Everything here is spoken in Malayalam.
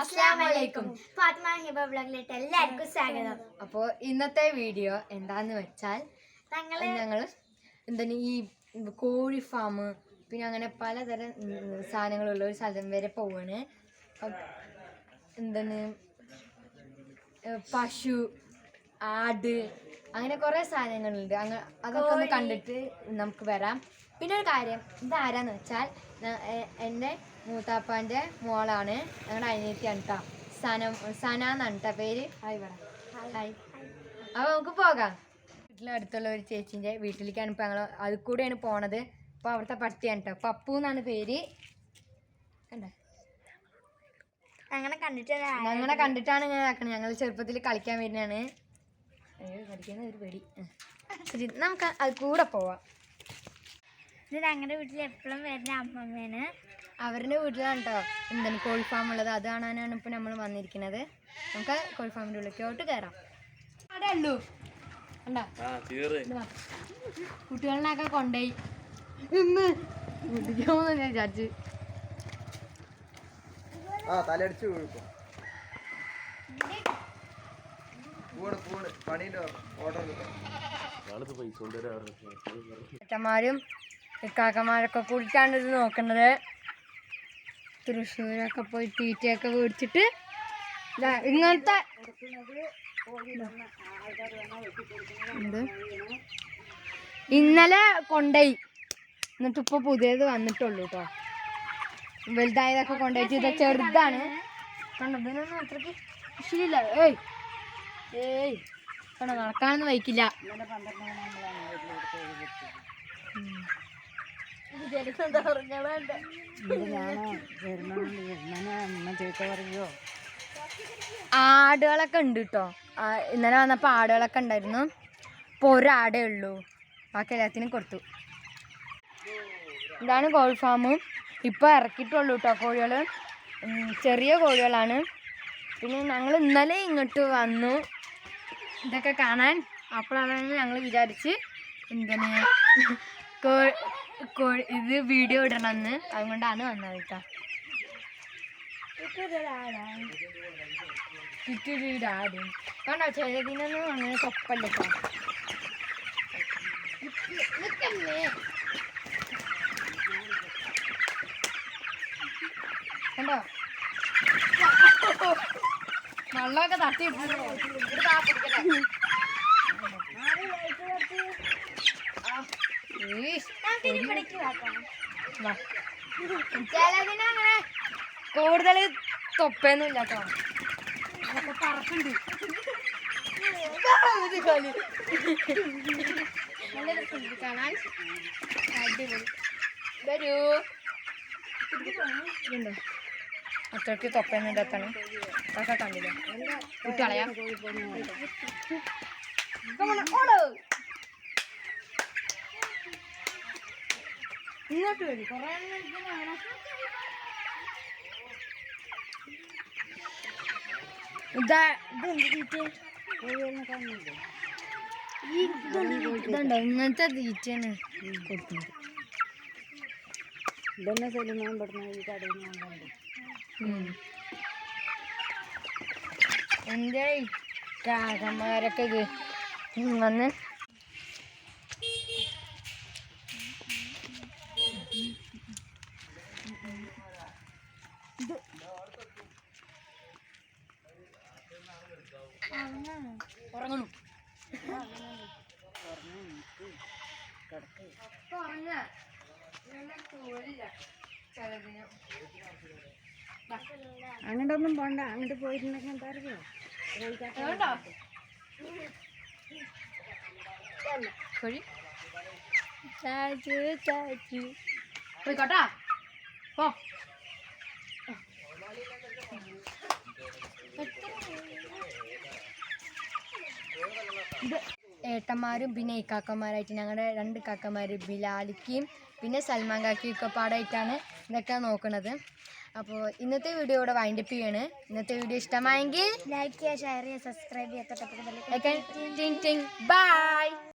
അസ്ലാമലൈക്കും ഹിബ വ്ലോഗിലേക്ക് എല്ലാവർക്കും സ്വാഗതം. അപ്പോൾ ഇന്നത്തെ വീഡിയോ എന്താന്ന് വെച്ചാൽ ഞങ്ങൾ ഞങ്ങൾ എന്താണ് ഈ കോഴി ഫാം പിന്നെ അങ്ങനെ പലതരം സാധനങ്ങളുള്ള ഒരു സ്ഥലം വരെ പോവാണ്. എന്താണ് പശു ആട് അങ്ങനെ കുറേ സാധനങ്ങളുണ്ട്. അങ്ങ് അതൊക്കെ ഒന്ന് കണ്ടിട്ട് നമുക്ക് വരാം. പിന്നെ ഒരു കാര്യം ഇതാരാന്ന് വെച്ചാൽ എന്റെ മൂത്താപ്പാന്റെ മോളാണ്. ഞങ്ങളുടെ അനിയത്തിയാണ് കേട്ടോ സന സന എന്നാണ് കേട്ടോ പേര്. ഹായ് പറ. ഹായ്. അപ്പോൾ നമുക്ക് പോകാം. വീട്ടിലെ അടുത്തുള്ള ഒരു ചേച്ചീന്റെ വീട്ടിലേക്കാണ് ഇപ്പോൾ ഞങ്ങൾ അതിൽ കൂടെയാണ് പോണത്. അപ്പോൾ അവിടുത്തെ പട്ടിയാണ് കേട്ടോ പപ്പു എന്നാണ് പേര്. കണ്ടേ? അങ്ങനെ കണ്ടിട്ട് അങ്ങനെ കണ്ടിട്ടാണ് ഞാൻ ആക്കണത് ഞങ്ങൾ ചെറുപ്പത്തിൽ കളിക്കാൻ വരുന്നതാണ്. കളിക്കുന്ന ഒരു പേടി. നമുക്ക് അത് കൂടെ പോവാം. ഇത് ഞങ്ങളുടെ വീട്ടിൽ എപ്പോഴും വരുന്ന അമ്മമ്മേന് അവരുടെ വീട്ടിലാണ് കേട്ടോ എന്താണ് കോഴി ഫാം ഉള്ളത്? അത് കാണാനാണ് ഇപ്പോൾ നമ്മൾ വന്നിരിക്കുന്നത് നമുക്ക് കോഴി ഫാമിന്റെ ഉള്ളിലോട്ട് കയറാം അവിടെ ഉള്ളൂ. കണ്ടാ? വാ. കുട്ടികളിനൊക്കെ കൊണ്ടുപോയി ഇന്ന് കുട്ടിക്കാമെന്ന് ഞാൻ വിചാരിച്ചു. ആ തലടിച്ച് വീഴും. അച്ഛന്മാരും ഇക്കാക്കന്മാരൊക്കെ കൂടിയിട്ടാണ് ഇത് നോക്കുന്നത്. തൃശ്ശൂരൊക്കെ പോയി തീറ്റയൊക്കെ മേടിച്ചിട്ട് ഇങ്ങനത്തെ ഇന്നലെ കൊണ്ടുപോയി. എന്നിട്ട് ഇപ്പൊ പുതിയത് വന്നിട്ടുള്ളൂ കേട്ടോ വലുതായതൊക്കെ കൊണ്ടുപോയിട്ട് ഇത് ചെറുതാണ്. കണ്ടോ ഇതിനൊന്നും അത്രയ്ക്ക് ശരിയില്ല ഏയ് ഏയ് കണ്ടോ നടക്കാനൊന്നും വയ്ക്കില്ല ആടുകളൊക്കെ ഉണ്ട് കേട്ടോ ഇന്നലെ വന്നപ്പോൾ ആടുകളൊക്കെ ഉണ്ടായിരുന്നു. ഇപ്പോൾ ഒരാടേ ഉള്ളൂ. ബാക്കി എല്ലാത്തിനും കൊടുത്തു. ഇതാണ് കോഴി ഫാം ഇപ്പോൾ ഇറക്കിയിട്ടുള്ളൂ കേട്ടോ കോഴികൾ ചെറിയ കോഴികളാണ്. പിന്നെ ഞങ്ങൾ ഇന്നലെ ഇങ്ങോട്ട് വന്നു. ഇതൊക്കെ കാണാൻ. അപ്പോഴാണ് ഞങ്ങൾ വിചാരിച്ച് കോ- ഇത് വീഡിയോ ഇടണമെന്ന്. അതുകൊണ്ടാണ് വന്നത് കേട്ടോ ചുറ്റൊരു കണ്ടോ? ചിലതിനൊന്നും അങ്ങനെ തൊപ്പല്ല കണ്ടോ? വെള്ളമൊക്കെ തട്ടി ചിലതിനങ്ങനെ കൂടുതൽ തൊപ്പൊന്നും ഇല്ല കേട്ടോ പറക്കുണ്ട്. കാണാൻ അടിപൊളി. വരൂ. ഇതുണ്ടോ? അത്രയ്ക്ക് തൊപ്പൊന്നും ഇടത്താണ് അതൊക്കെ കണ്ടില്ലേ? കുട്ടികളയാ ഇങ്ങോട്ട് വരും. കുറേ ഇതാ ഇതെന്ത് തീറ്റ? ഈ ഇതുണ്ടോ ഇങ്ങനത്തെ തീറ്റയാണ് കൊടുക്കുന്നത്. ഇതന്നെ സെലിമാൻ പെടുന്ന ഈ കടയിൽ. എന്റെ കാക്കന്മാരൊക്കെ ഇത് ഉറങ്ങണു അങ്ങോട്ടൊന്നും പോണ്ട. അങ്ങോട്ട് പോയിട്ടുണ്ടെങ്കിൽ എന്താ അറിയോ കോഴി ചാച്ചു ചാച്ചു. പോയിക്കോട്ടാ. പോ ഇത് ഏട്ടന്മാരും പിന്നെ ഇക്കാക്കന്മാരായിട്ട് ഞങ്ങളുടെ രണ്ട് കാക്കന്മാർ ബിലാലിക്കും പിന്നെ സൽമാൻ കാക്കിയും ഒക്കെ പാടായിട്ടാണ് ഇതൊക്കെ നോക്കുന്നത് അപ്പോൾ ഇന്നത്തെ വീഡിയോ ഇവിടെ വൈൻഡപ്പ് ചെയ്യാണ്. ഇന്നത്തെ വീഡിയോ ഇഷ്ടമായെങ്കിൽ ലൈക്ക് ചെയ്യുക ഷെയർ ചെയ്യുക സബ്സ്ക്രൈബ് ചെയ്യുക തൊട്ടപ്പുറത്ത്